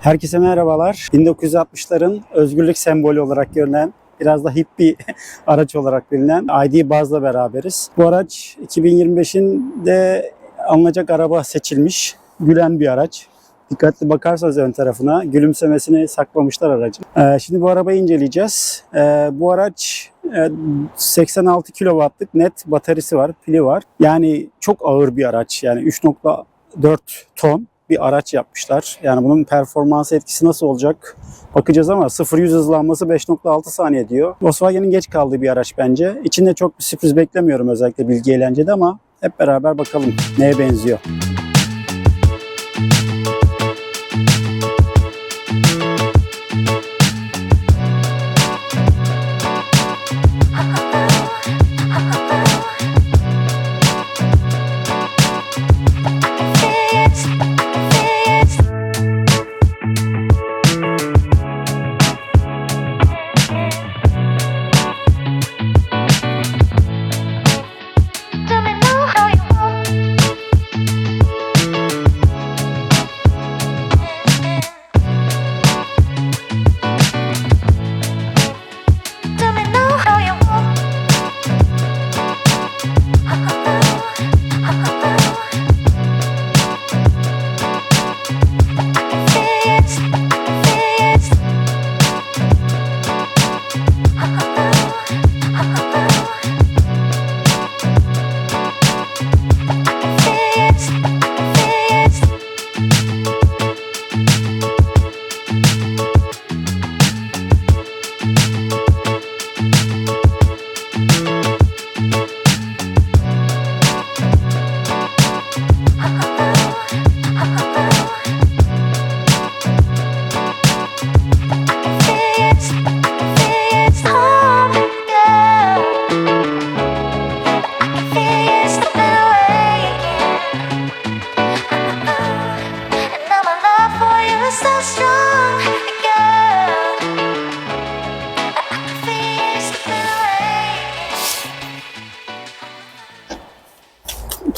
Herkese merhabalar. 1960'ların özgürlük sembolü olarak görünen biraz da hip bir araç olarak bilinen ID Buzz'la beraberiz. Bu araç 2025'in de alınacak araba seçilmiş. Gülen bir araç. Dikkatli bakarsanız ön tarafına gülümsemesini saklamışlar aracın. Ee, şimdi bu arabayı inceleyeceğiz. Ee, bu araç e, 86 kW'lık net bataryası var, pili var. Yani çok ağır bir araç. Yani 3.4 ton bir araç yapmışlar. Yani bunun performans etkisi nasıl olacak bakacağız ama 0-100 hızlanması 5.6 saniye diyor. Volkswagen'in geç kaldığı bir araç bence. İçinde çok bir sürpriz beklemiyorum özellikle bilgi eğlencede ama hep beraber bakalım neye benziyor.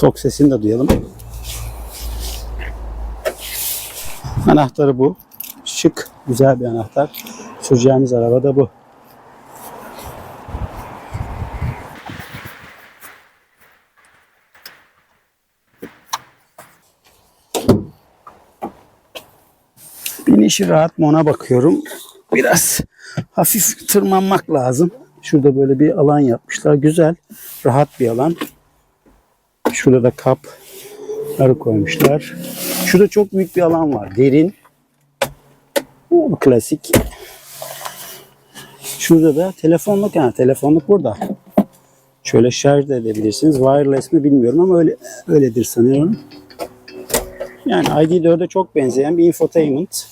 Tok sesini de duyalım. Anahtarı bu. Şık, güzel bir anahtar. Süreceğimiz araba da bu. Binişi rahat mı ona bakıyorum. Biraz hafif tırmanmak lazım. Şurada böyle bir alan yapmışlar. Güzel, rahat bir alan. Şurada da kapları koymuşlar. Şurada çok büyük bir alan var. Derin. Bu klasik. Şurada da telefonluk yani telefonluk burada. Şöyle şarj da edebilirsiniz. Wireless mi bilmiyorum ama öyle öyledir sanıyorum. Yani ID4'e çok benzeyen bir infotainment.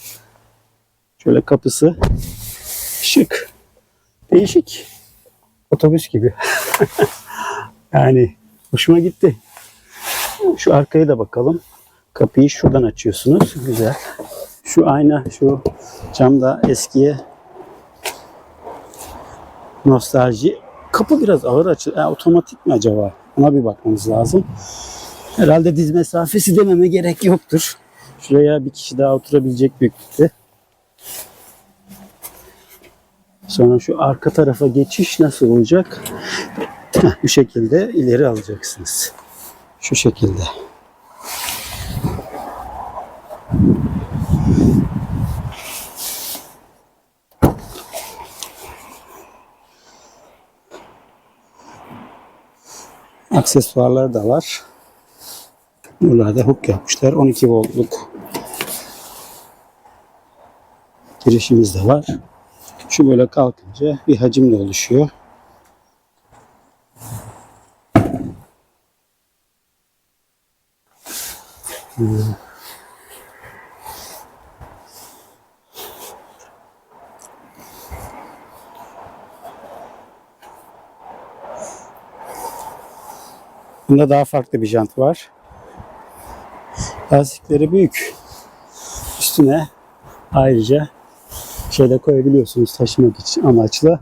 Şöyle kapısı şık. Değişik. Otobüs gibi. yani hoşuma gitti. Şu arkaya da bakalım. Kapıyı şuradan açıyorsunuz. Güzel. Şu ayna, şu cam da eskiye nostalji. Kapı biraz ağır açı. E, otomatik mi acaba? Ona bir bakmamız lazım. Herhalde diz mesafesi dememe gerek yoktur. Şuraya bir kişi daha oturabilecek büyüklükte. Sonra şu arka tarafa geçiş nasıl olacak? Bu şekilde ileri alacaksınız. Şu şekilde. Aksesuarlar da var. Buralarda hook yapmışlar. 12 voltluk girişimiz de var. Şu böyle kalkınca bir hacimle oluşuyor. Bunda daha farklı bir jant var. Lastikleri büyük. Üstüne ayrıca şeyde koyabiliyorsunuz taşımak için amaçlı.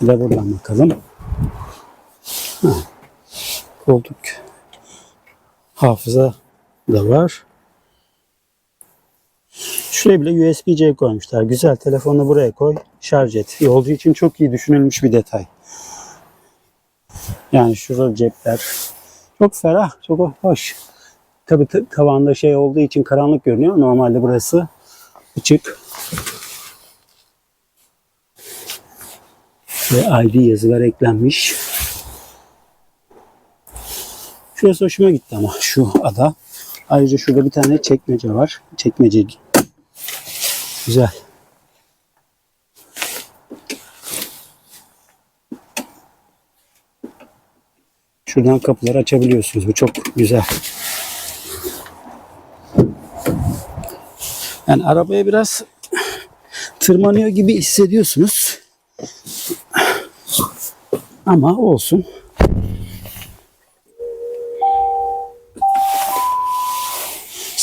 Bir de buradan bakalım. Ha. Koltuk hafıza da var. Şuraya bile USB-C koymuşlar. Güzel telefonu buraya koy, şarj et. Yolcu için çok iyi düşünülmüş bir detay. Yani şurada cepler. Çok ferah, çok hoş. Tabii t- tavanda şey olduğu için karanlık görünüyor. Normalde burası açık. Ve ID yazılar eklenmiş. Şurası hoşuma gitti ama şu ada. Ayrıca şurada bir tane çekmece var. Çekmece. Güzel. Şuradan kapıları açabiliyorsunuz. Bu çok güzel. Yani arabaya biraz tırmanıyor gibi hissediyorsunuz. Ama olsun.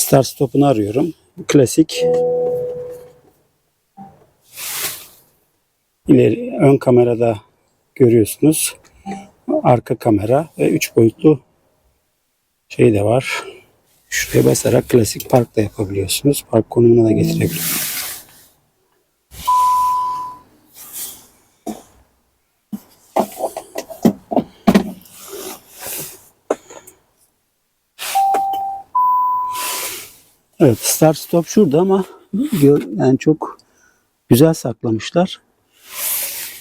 Start stop'unu arıyorum. Klasik. İleri ön kamerada görüyorsunuz. Arka kamera ve 3 boyutlu şey de var. Şuraya basarak klasik park da yapabiliyorsunuz. Park konumuna da getirebiliyorsunuz. Evet start stop şurada ama yani çok güzel saklamışlar.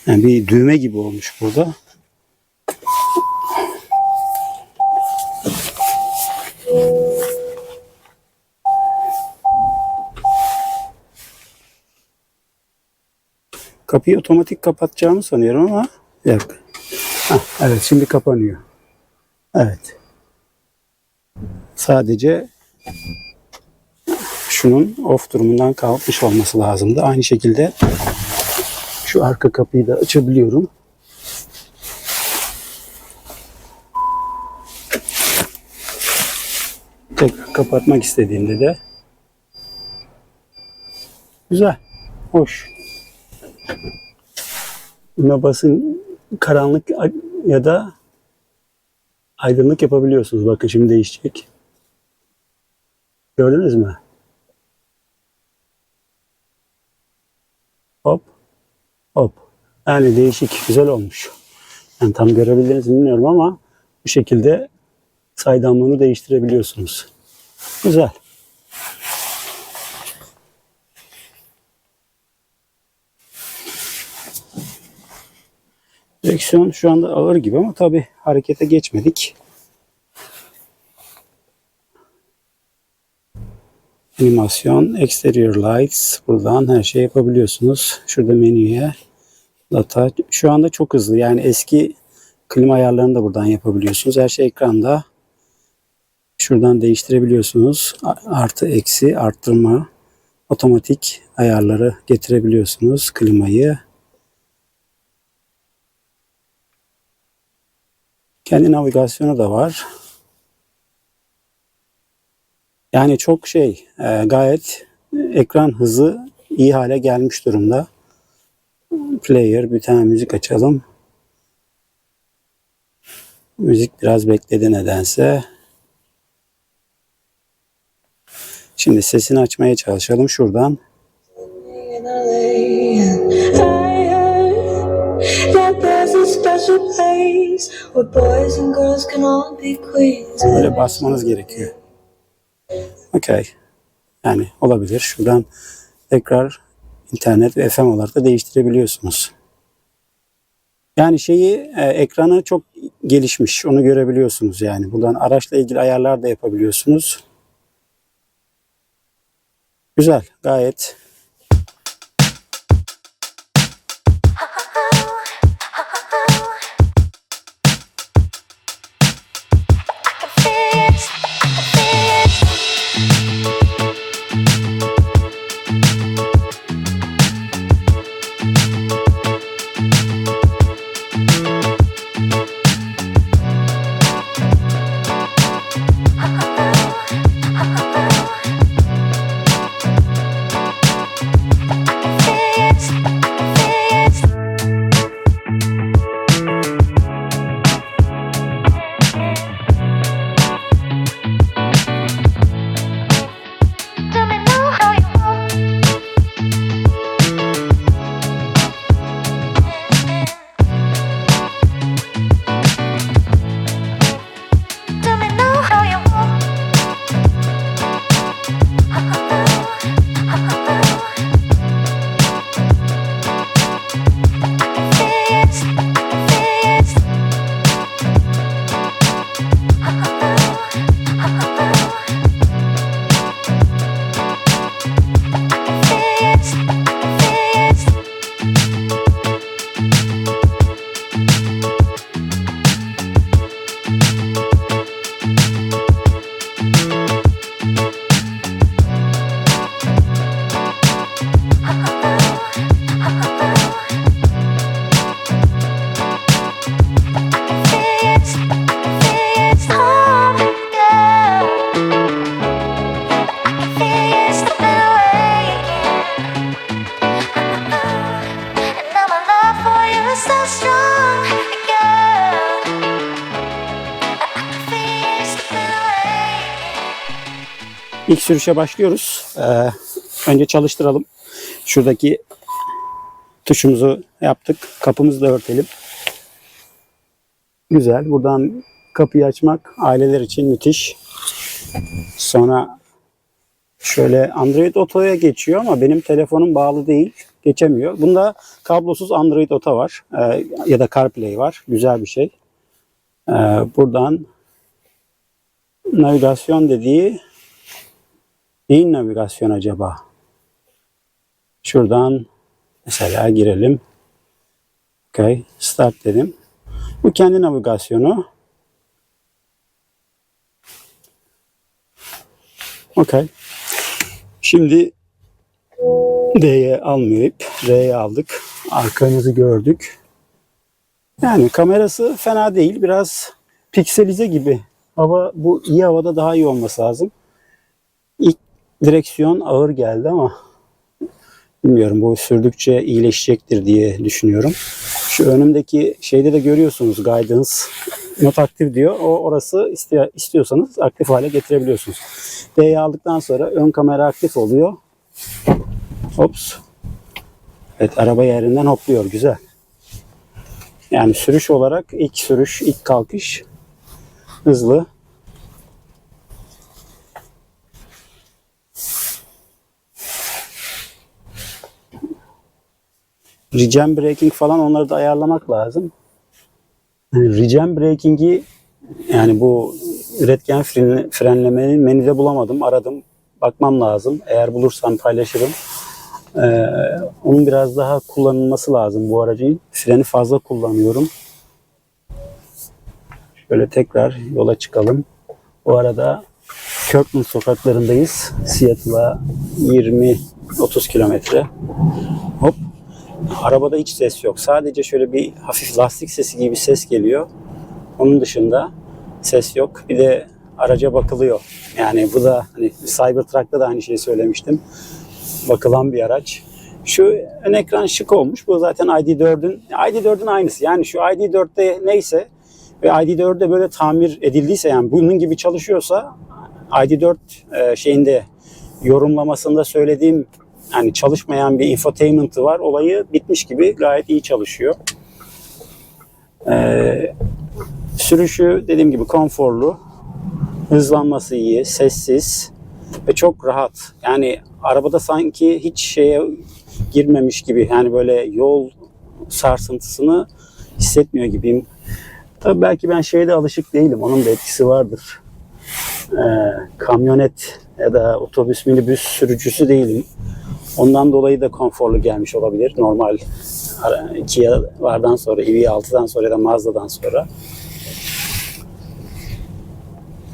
Yani bir düğme gibi olmuş burada. Kapıyı otomatik kapatacağımı sanıyorum ama yok. Hah, evet şimdi kapanıyor. Evet. Sadece şunun off durumundan kalkmış olması lazımdı. Aynı şekilde şu arka kapıyı da açabiliyorum. Tekrar kapatmak istediğimde de güzel, hoş. Buna basın karanlık ya da aydınlık yapabiliyorsunuz. Bakın şimdi değişecek. Gördünüz mü? Hop. Hop. Yani değişik. Güzel olmuş. Yani tam görebildiniz mi bilmiyorum ama bu şekilde saydamlığını değiştirebiliyorsunuz. Güzel. Direksiyon şu anda ağır gibi ama tabi harekete geçmedik. Animasyon, exterior lights. Buradan her şey yapabiliyorsunuz. Şurada menüye data. Şu anda çok hızlı. Yani eski klima ayarlarını da buradan yapabiliyorsunuz. Her şey ekranda. Şuradan değiştirebiliyorsunuz. Artı eksi arttırma. Otomatik ayarları getirebiliyorsunuz. Klimayı. Kendi navigasyonu da var. Yani çok şey e, gayet ekran hızı iyi hale gelmiş durumda. Player bir tane müzik açalım. Müzik biraz bekledi nedense. Şimdi sesini açmaya çalışalım şuradan. Böyle basmanız gerekiyor. Okey. Yani olabilir. Şuradan tekrar internet ve FM olarak da değiştirebiliyorsunuz. Yani şeyi e, ekranı çok gelişmiş. Onu görebiliyorsunuz yani. Buradan araçla ilgili ayarlar da yapabiliyorsunuz. Güzel. Gayet Peace. İlk sürüşe başlıyoruz. Ee, önce çalıştıralım. Şuradaki tuşumuzu yaptık. Kapımızı da örtelim. Güzel. Buradan kapıyı açmak aileler için müthiş. Sonra şöyle Android Auto'ya geçiyor ama benim telefonum bağlı değil. Geçemiyor. Bunda kablosuz Android Auto var. Ee, ya da CarPlay var. Güzel bir şey. Ee, buradan navigasyon dediği neyin navigasyon acaba? Şuradan mesela girelim. Okay. Start dedim. Bu kendi navigasyonu. Okay. Şimdi D'ye almayıp R'ye aldık. Arkamızı gördük. Yani kamerası fena değil. Biraz pikselize gibi. Hava bu iyi havada daha iyi olması lazım. Direksiyon ağır geldi ama bilmiyorum bu sürdükçe iyileşecektir diye düşünüyorum. Şu önümdeki şeyde de görüyorsunuz guidance not aktif diyor. O orası istiyor, istiyorsanız aktif hale getirebiliyorsunuz. D'yi aldıktan sonra ön kamera aktif oluyor. Ops. Evet araba yerinden hopluyor. Güzel. Yani sürüş olarak ilk sürüş, ilk kalkış hızlı. Regen braking falan onları da ayarlamak lazım. Yani regen braking'i yani bu üretken fren, frenlemeyi menüde bulamadım. Aradım. Bakmam lazım. Eğer bulursam paylaşırım. Ee, onun biraz daha kullanılması lazım bu aracın. Freni fazla kullanıyorum. Şöyle tekrar yola çıkalım. Bu arada Kirkland sokaklarındayız. Seattle'a 20-30 kilometre. Hop. Arabada hiç ses yok. Sadece şöyle bir hafif lastik sesi gibi ses geliyor. Onun dışında ses yok. Bir de araca bakılıyor. Yani bu da hani Cybertruck'ta da aynı şeyi söylemiştim. Bakılan bir araç. Şu ön ekran şık olmuş. Bu zaten ID4'ün ID4'ün aynısı. Yani şu ID4'te neyse ve ID4'de böyle tamir edildiyse yani bunun gibi çalışıyorsa ID4 e, şeyinde yorumlamasında söylediğim yani çalışmayan bir infotainment'ı var. Olayı bitmiş gibi gayet iyi çalışıyor. Ee, sürüşü dediğim gibi konforlu. Hızlanması iyi, sessiz ve çok rahat. Yani arabada sanki hiç şeye girmemiş gibi yani böyle yol sarsıntısını hissetmiyor gibiyim. Tabii belki ben şeyde alışık değilim. Onun da etkisi vardır. Ee, kamyonet ya da otobüs minibüs sürücüsü değilim. Ondan dolayı da konforlu gelmiş olabilir. Normal Kia'lardan sonra, EV6'dan sonra ya da Mazda'dan sonra.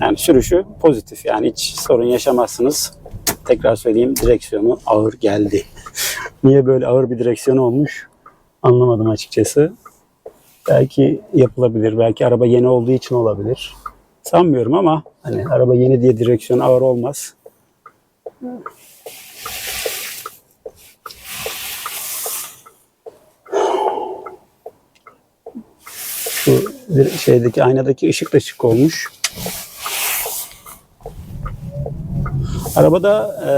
Yani sürüşü pozitif. Yani hiç sorun yaşamazsınız. Tekrar söyleyeyim direksiyonu ağır geldi. Niye böyle ağır bir direksiyon olmuş anlamadım açıkçası. Belki yapılabilir. Belki araba yeni olduğu için olabilir. Sanmıyorum ama hani araba yeni diye direksiyon ağır olmaz. Şu şeydeki aynadaki ışık da şık olmuş. Arabada e,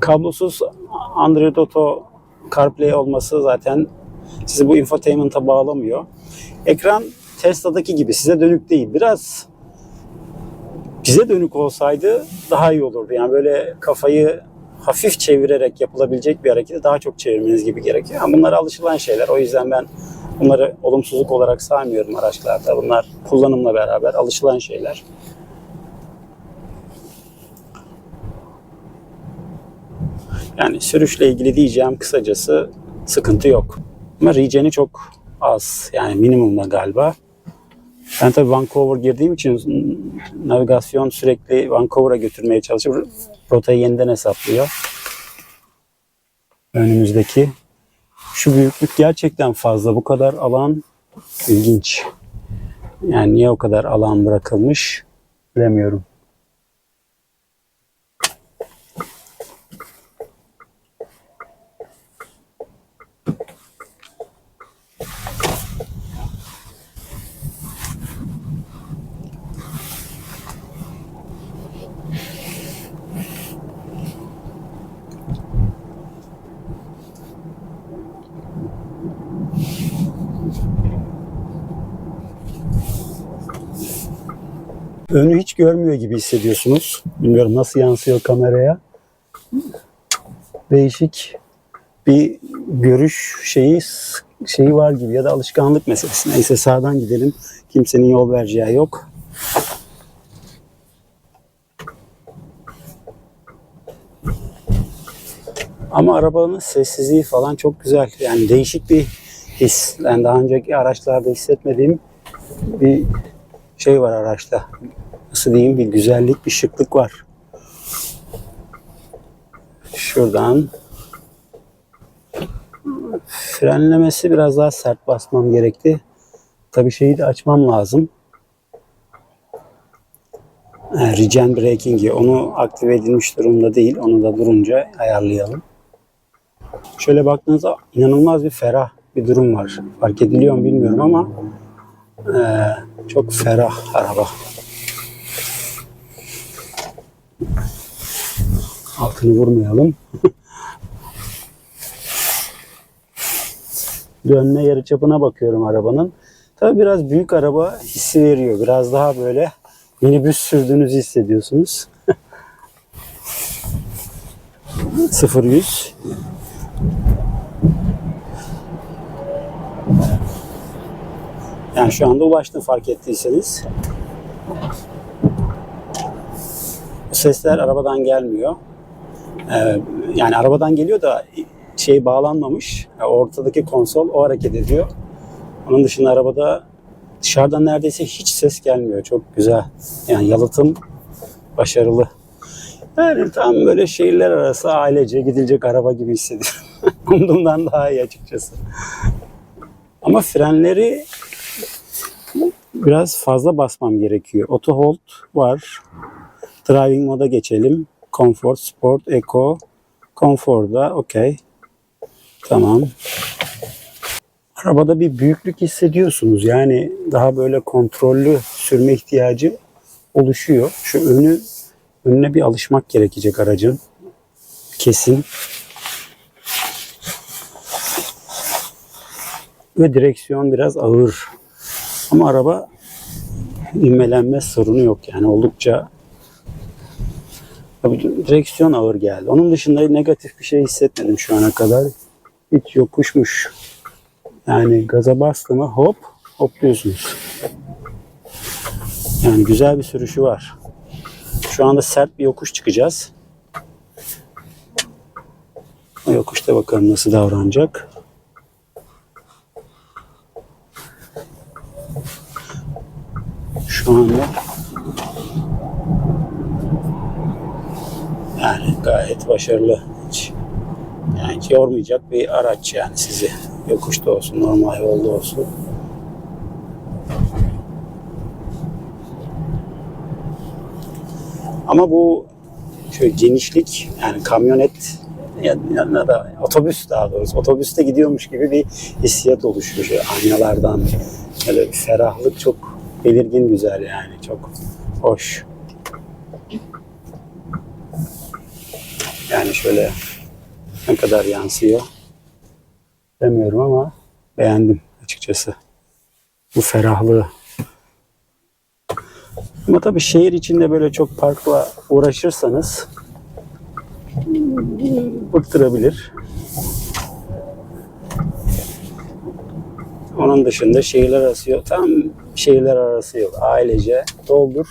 kablosuz Android Auto CarPlay olması zaten sizi bu infotainment'a bağlamıyor. Ekran Tesla'daki gibi size dönük değil. Biraz bize dönük olsaydı daha iyi olurdu. Yani böyle kafayı hafif çevirerek yapılabilecek bir hareketi daha çok çevirmeniz gibi gerekiyor. Yani bunlar alışılan şeyler. O yüzden ben bunları olumsuzluk olarak saymıyorum araçlarda. Bunlar kullanımla beraber alışılan şeyler. Yani sürüşle ilgili diyeceğim kısacası sıkıntı yok. Ama regen'i çok az. Yani minimumda galiba. Ben tabii Vancouver girdiğim için navigasyon sürekli Vancouver'a götürmeye çalışıyor. Rotayı yeniden hesaplıyor. Önümüzdeki. Şu büyüklük gerçekten fazla. Bu kadar alan ilginç. Yani niye o kadar alan bırakılmış bilemiyorum. Önü hiç görmüyor gibi hissediyorsunuz. Bilmiyorum nasıl yansıyor kameraya. Değişik bir görüş şeyi şeyi var gibi ya da alışkanlık meselesi. Neyse sağdan gidelim. Kimsenin yol vereceği yok. Ama arabanın sessizliği falan çok güzel. Yani değişik bir his. Yani daha önceki araçlarda hissetmediğim bir şey var araçta. Nasıl diyeyim bir güzellik, bir şıklık var. Şuradan frenlemesi biraz daha sert basmam gerekti. Tabii şeyi de açmam lazım. Regen Braking'i onu aktive edilmiş durumda değil. Onu da durunca ayarlayalım. Şöyle baktığınızda inanılmaz bir ferah bir durum var. Fark ediliyor mu bilmiyorum ama eee, çok ferah araba. Altını vurmayalım. Dönme yarıçapına bakıyorum arabanın. Tabii biraz büyük araba hissi veriyor. Biraz daha böyle minibüs sürdüğünüzü hissediyorsunuz. 0-100 Yani şu anda ulaştım fark ettiyseniz. Sesler arabadan gelmiyor. Ee, yani arabadan geliyor da şey bağlanmamış. Yani ortadaki konsol o hareket ediyor. Onun dışında arabada dışarıdan neredeyse hiç ses gelmiyor. Çok güzel. Yani yalıtım başarılı. Yani tam böyle şehirler arası ailece gidilecek araba gibi hissediyorum. Umduğumdan daha iyi açıkçası. Ama frenleri biraz fazla basmam gerekiyor. Auto hold var. Driving moda geçelim. Comfort, Sport, Eco. Comfort'da okey. Tamam. Arabada bir büyüklük hissediyorsunuz. Yani daha böyle kontrollü sürme ihtiyacı oluşuyor. Şu önü önüne bir alışmak gerekecek aracın. Kesin. Ve direksiyon biraz ağır. Ama araba inmelenme sorunu yok yani oldukça Tabii direksiyon ağır geldi. Onun dışında negatif bir şey hissetmedim şu ana kadar. Hiç yokuşmuş. Yani gaza bastı mı hop hopluyorsunuz. Yani güzel bir sürüşü var. Şu anda sert bir yokuş çıkacağız. O yokuşta bakalım nasıl davranacak. Şu anda yani gayet başarılı. Hiç, yani hiç yormayacak bir araç yani sizi. Yokuşta olsun, normal yolda olsun. Ama bu şöyle genişlik yani kamyonet ya, ya da otobüs daha doğrusu otobüste gidiyormuş gibi bir hissiyat oluşuyor şu aynalardan. Böyle bir ferahlık çok belirgin güzel yani çok hoş. Yani şöyle ne kadar yansıyor demiyorum ama beğendim açıkçası. Bu ferahlığı. Ama tabii şehir içinde böyle çok parkla uğraşırsanız bıktırabilir. Onun dışında şehirler arası yok. Tam şehirler arası yok. Ailece doldur.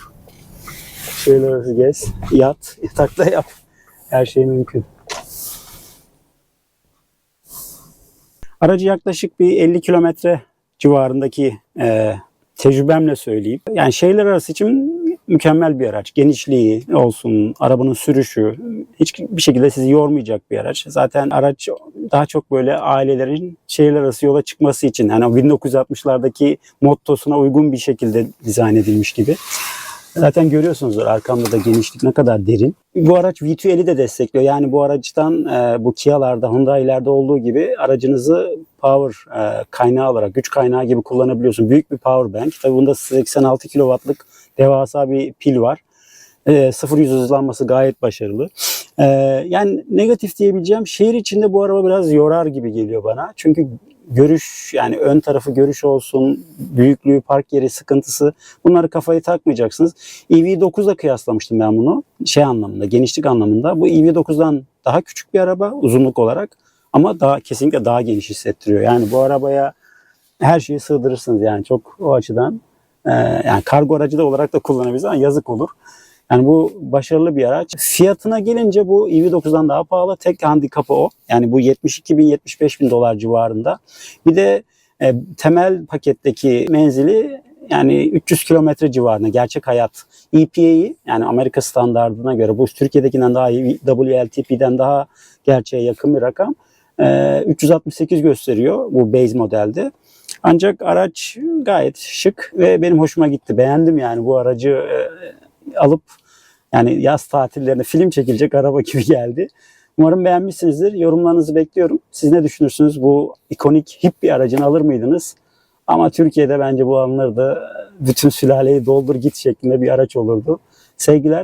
Şehirler arası gez. Yat. Yatakta yap. Her şey mümkün. Aracı yaklaşık bir 50 kilometre civarındaki e, tecrübemle söyleyeyim. Yani şehirler arası için mükemmel bir araç. Genişliği olsun, arabanın sürüşü hiçbir şekilde sizi yormayacak bir araç. Zaten araç daha çok böyle ailelerin şehirler arası yola çıkması için hani 1960'lardaki mottosuna uygun bir şekilde dizayn edilmiş gibi. Zaten görüyorsunuzdur arkamda da genişlik ne kadar derin. Bu araç V2L'i de destekliyor. Yani bu araçtan e, bu Kia'larda, Hyundai'lerde olduğu gibi aracınızı power e, kaynağı olarak, güç kaynağı gibi kullanabiliyorsun. Büyük bir power bank. Tabii bunda 86 kW'lık devasa bir pil var. E, 0-100 hızlanması gayet başarılı. Ee, yani negatif diyebileceğim şehir içinde bu araba biraz yorar gibi geliyor bana. Çünkü görüş yani ön tarafı görüş olsun, büyüklüğü, park yeri sıkıntısı bunları kafayı takmayacaksınız. EV9'la kıyaslamıştım ben bunu şey anlamında, genişlik anlamında. Bu EV9'dan daha küçük bir araba uzunluk olarak ama daha kesinlikle daha geniş hissettiriyor. Yani bu arabaya her şeyi sığdırırsınız yani çok o açıdan. Ee, yani kargo aracı da olarak da kullanabilirsiniz ama yazık olur. Yani bu başarılı bir araç. Fiyatına gelince bu EV9'dan daha pahalı. Tek handikapı o. Yani bu 72 bin 75 bin dolar civarında. Bir de e, temel paketteki menzili yani 300 kilometre civarında gerçek hayat EPA'yı yani Amerika standartına göre bu Türkiye'dekinden daha iyi WLTP'den daha gerçeğe yakın bir rakam. E, 368 gösteriyor bu base modelde. Ancak araç gayet şık ve benim hoşuma gitti. Beğendim yani bu aracı e, alıp yani yaz tatillerinde film çekilecek araba gibi geldi. Umarım beğenmişsinizdir. Yorumlarınızı bekliyorum. Siz ne düşünürsünüz? Bu ikonik hip bir aracını alır mıydınız? Ama Türkiye'de bence bu alınırdı. Bütün sülaleyi doldur git şeklinde bir araç olurdu. Sevgiler.